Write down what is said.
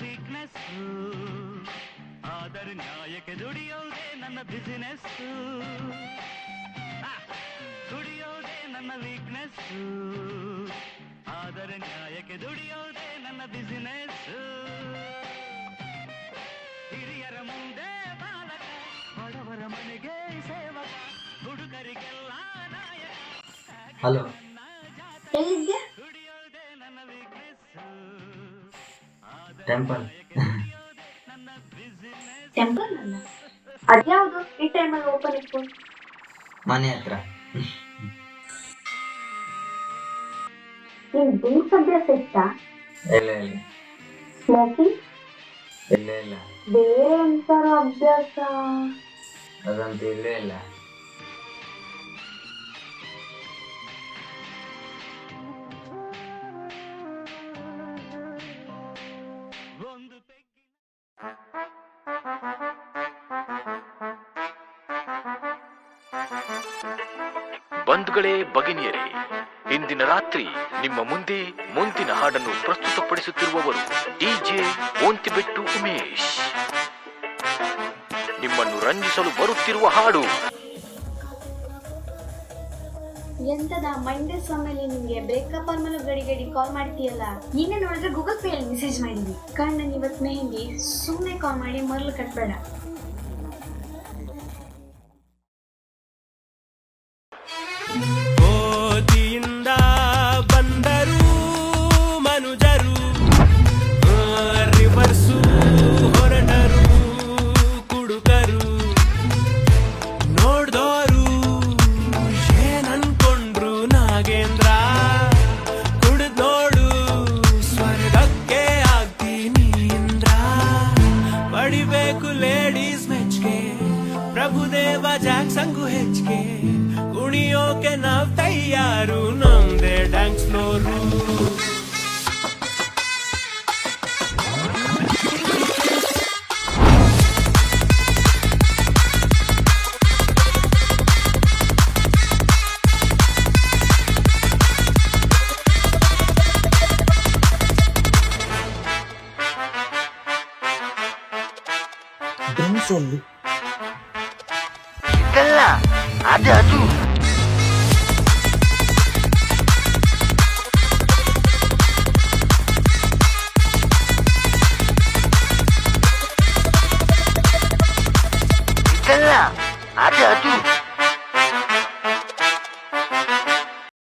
Weakness ಆದರೆ ನ್ಯಾಯಕ್ಕೆ ದುಡಿಯೋದೇ ನನ್ನ business ದುಡಿಯೋದೇ ನನ್ನ ವೀಕ್ನೆಸ್ ಆದರೆ ನ್ಯಾಯಕ್ಕೆ ದುಡಿಯೋದೇ ನನ್ನ ಬಿಸಿನೆಸ್ ಹಿರಿಯರ ಮುಂದೆ ಬಾಲಕ ಬಡವರ ಮನೆಗೆ ಸೇವಕ ಹುಡುಗರಿಗೆಲ್ಲ ನಾಯಕ. ಹಲೋ. ದುಡಿಯೋದೆ ದುಡಿಯೋದೇ ನನ್ನ ವೀಕ್ನೆಸ್ ಟೆಂಪಲ್ ಟೆಂಪಲ್ ಅಲ್ಲ? ಅದ್ಯಾವುದು? ಈ ಟೈಮಲ್ಲಿ ಓಪನ್ ಇತ್ತು? ಮನೆ ಹತ್ರ. ನಿನ್ ಡ್ರಿಂಕ್ಸ್ ಅಭ್ಯಾಸ ಇತ್ತಾ? ಇಲ್ಲ ಇಲ್ಲ. ಸ್ಮೋಕಿಂಗ್ ಇಲ್ಲ ಇಲ್ಲ. ಬೇರೆ ಎಂತಾರು ಅಭ್ಯಾಸ? ಅದಂತೂ ಇಲ್ಲೇ ಇಲ್ಲ. ಬಂಧುಗಳೇ, ಭಗಿನಿಯರೇ, ಇಂದಿನ ರಾತ್ರಿ ನಿಮ್ಮ ಮುಂದೆ ಮುಂದಿನ ಹಾಡನ್ನು ಪ್ರಸ್ತುತಪಡಿಸುತ್ತಿರುವವರು ಡಿಜೆ ಓಂತಿಬೆಟ್ಟು ಉಮೇಶ್. ನಿಮ್ಮನ್ನು ರಂಜಿಸಲು ಬರುತ್ತಿರುವ ಹಾಡು. ಎಂತದ ಮಂಡೇ ಸ್ವಾಮಿಯಲ್ಲಿ ನಿಮ್ಗೆ ಬ್ರೇಕಪ್ ಆದ್ಮೇಲೆ ಗಡಿ ಗಡಿ ಕಾಲ್ ಮಾಡ್ತೀಯಲ್ಲ? ನಿನ್ನೆ ನೋಡಿದ್ರೆ ಗೂಗಲ್ ಪೇ ಅಲ್ಲಿ ಮೆಸೇಜ್ ಮಾಡಿದ್ವಿ. ಕಣ್ಣ ನೀವತ್ ಮೆಹಂದಿ ಸುಮ್ಮನೆ ಕಾಲ್ ಮಾಡಿ ಮರಳು ಕಟ್ಬೇಡ. ಕೋತಿಯಿಂದ ಬಂದರು ಮನುಜರು ರಿವರ್ಸು ಹೊರಟರು ಕುಡುಕರು ನೋಡ್ದೋರು ಏನನ್ಕೊಂಡ್ರು ನಾಗೇಂದ್ರ ಕುಡಿದ್ ನೋಡು ಸ್ವರ್ಗಕ್ಕೆ ಆಗ್ತೀನಿ ಇಂದ್ರ ಪಡಿಬೇಕು ಲೇಡೀಸ್ ಮೆಚ್ಗೆ ಪ್ರಭುದೇವ ಜಾಕ್ ಸಂಗು ಹೆಚ್ಚಿಗೆ दुनिया के नाव तैयारू नम दे डांस फ्लोरू சொல்லு இதெல்லாம் அது அது Ada tu.